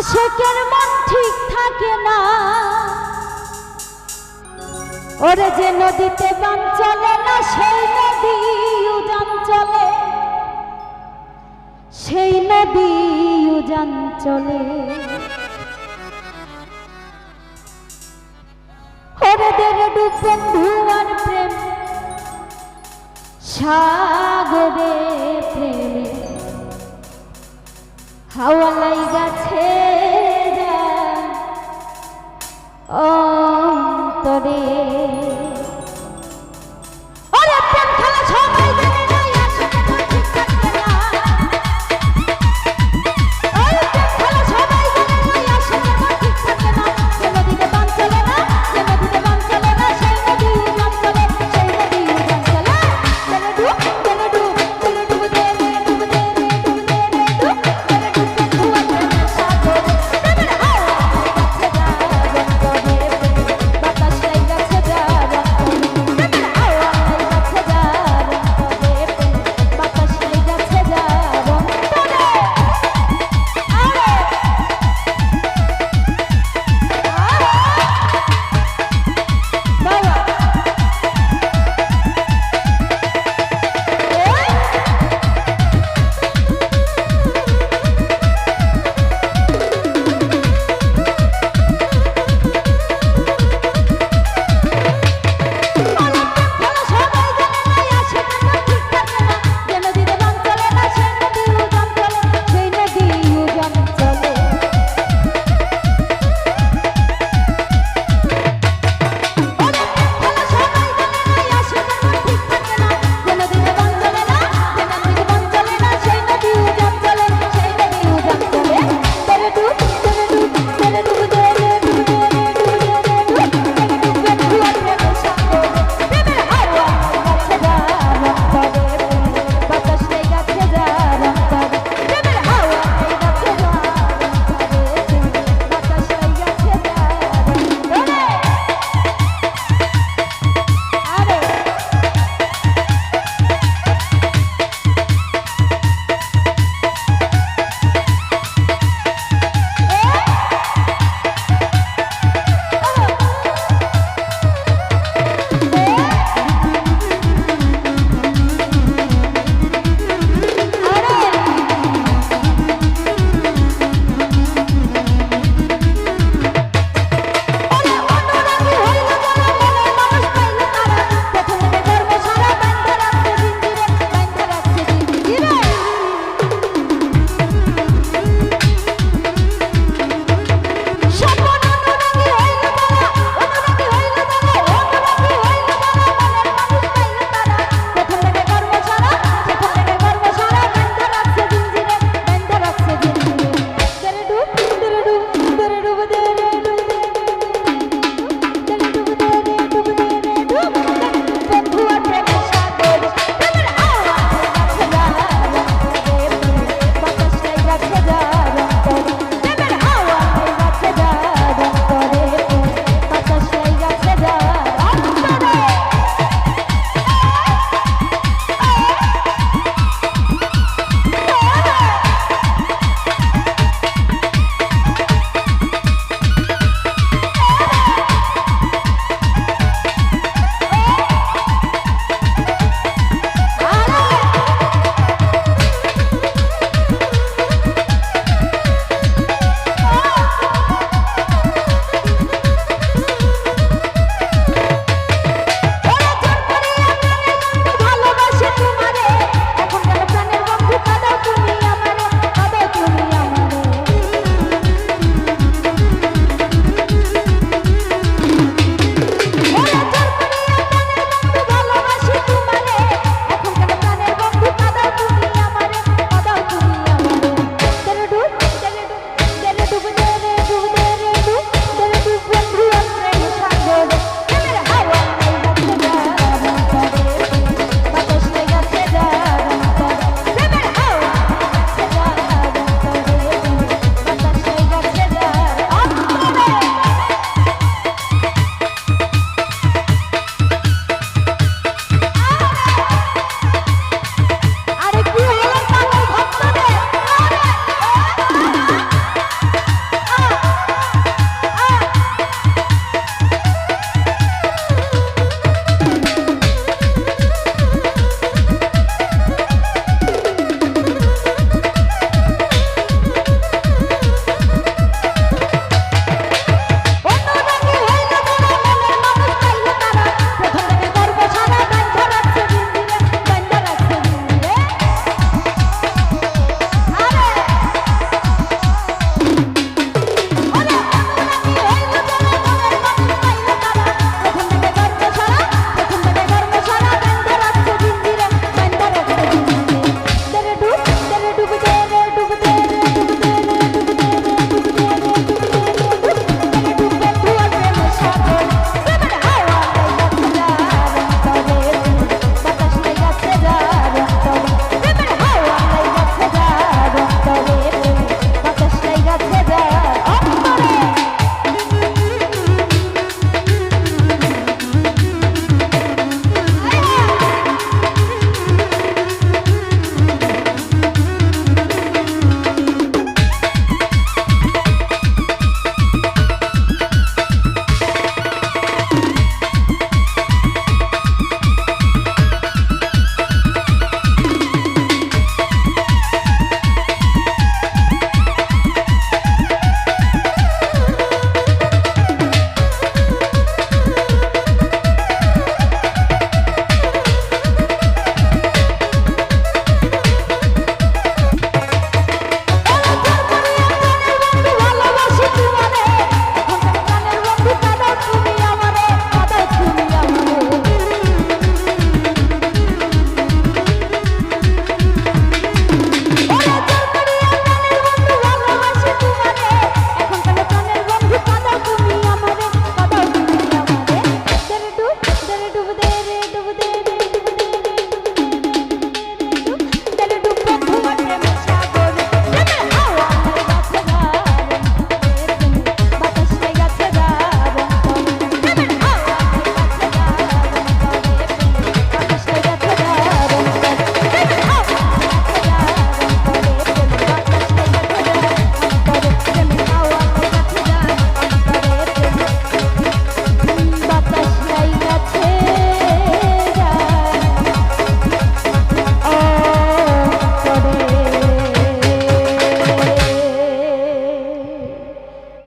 আশেকের মন ঠিক থাকে না? ওরে যে নদীতে বান চলে না, সেই নদী উজান চলে। সেই নদী উজান চলে। ওরে দেরে ডুব বন্ধু আর প্রেম, সাগরে প্রেমে। হাওয়া